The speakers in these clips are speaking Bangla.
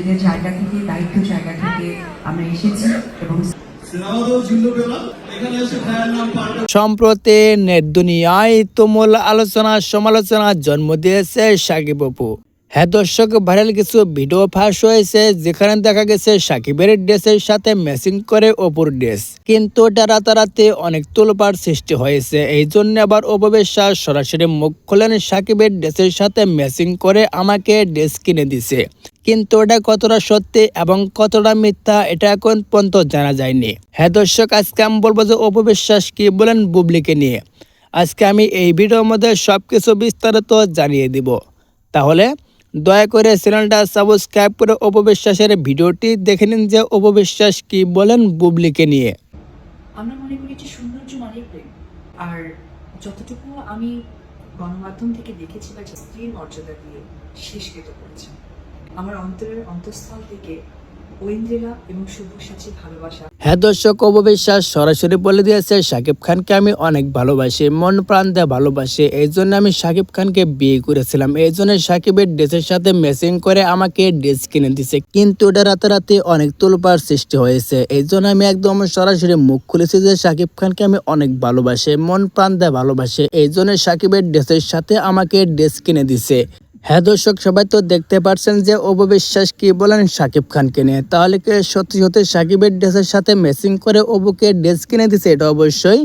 নিজের জায়গা থেকে দায়িত্ব জায়গা থেকে আমরা এসেছি এবং সম্প্রতি নেট দুনিয়ায় তুমুল আলোচনা সমালোচনা জন্ম দিয়েছে সাকিব অপু হ্যাঁ দর্শক, ভাইরাল কিছু ভিডিও ফাঁস হয়েছে, যেখানে দেখা গেছে সাকিবের ড্রেসের সাথে ম্যাচিং করে অপুর ড্রেস। কিন্তু রাতারাতি অনেক তোলপাড় সৃষ্টি হয়েছে। এই জন্য আবার অপবিশ্বাস সরাসরি মুখ খোলেন সাকিবের ড্রেসের সাথে ম্যাচিং করে আমাকে ড্রেস কিনে দিছে। কিন্তু এটা কতটা সত্যি এবং কতটা মিথ্যা, এটা এখন পর্যন্ত জানা যায়নি। হ্যাঁ দর্শক, আজকে আমি বলব যে অপবিশ্বাস কি বলেন বুবলিকে নিয়ে। আজকে আমি এই ভিডিওর মধ্যে সবকিছু বিস্তারিত জানিয়ে দিব। তাহলে দয়া করে চ্যানেলটা সাবস্ক্রাইব করে অপবিশ্বাসের ভিডিওটি দেখে নিন যে অপবিশ্বাস কি বলেন বুবলিকে নিয়ে। আমরা মনে করি যে সৌন্দর্য মানে প্রেম। আর যতটুকু আমি গণমাধ্যম থেকে দেখেছি বা স্ত্রীর মর্যাদা দিয়ে করেছে আমার অন্তরের অন্তঃস্থল থেকে হ্যাঁ দর্শক অপবিশ্বাস সরাসরি বলে দিয়েছে খানকে আমি অনেক ভালোবাসি, মন প্রাণ দিয়ে ভালোবাসি, এই আমি খানকে বিয়ে করেছিলাম। এই জন্য ড্রেসের সাথে করে আমাকে ড্রেস কিনে দিছে কিন্তু রাতারাতি অনেক তোলপাড় সৃষ্টি হয়েছে। এই জন্য আমি একদম সরাসরি মুখ খুলেছি যে শাকিব খানকে আমি অনেক ভালোবাসি, মন প্রাণ দিয়ে ভালোবাসি। এই জন্য শাকিবের ড্রেসের সাথে আমাকে ড্রেস কিনে দিছে হ্যাঁ দর্শক, সবাই তো দেখতে পাচ্ছেন যে অববিশ্বাস কি বলেন সাকিব খানকে নিয়ে। তাহলে কি সত্যি সত্যি সাকিবের ড্রেসের সাথে ম্যাচিং করে অবুকে ড্রেস কিনে দিছে এটা অবশ্যই?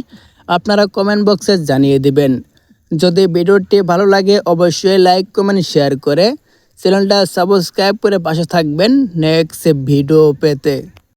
আপনারা কমেন্ট বক্সে জানিয়ে দিবেন। যদি ভিডিওটি ভালো লাগে অবশ্যই লাইক কমেন্ট শেয়ার করে চ্যানেলটা সাবস্ক্রাইব করে পাশে থাকবেন নেক্সট ভিডিও পেতে।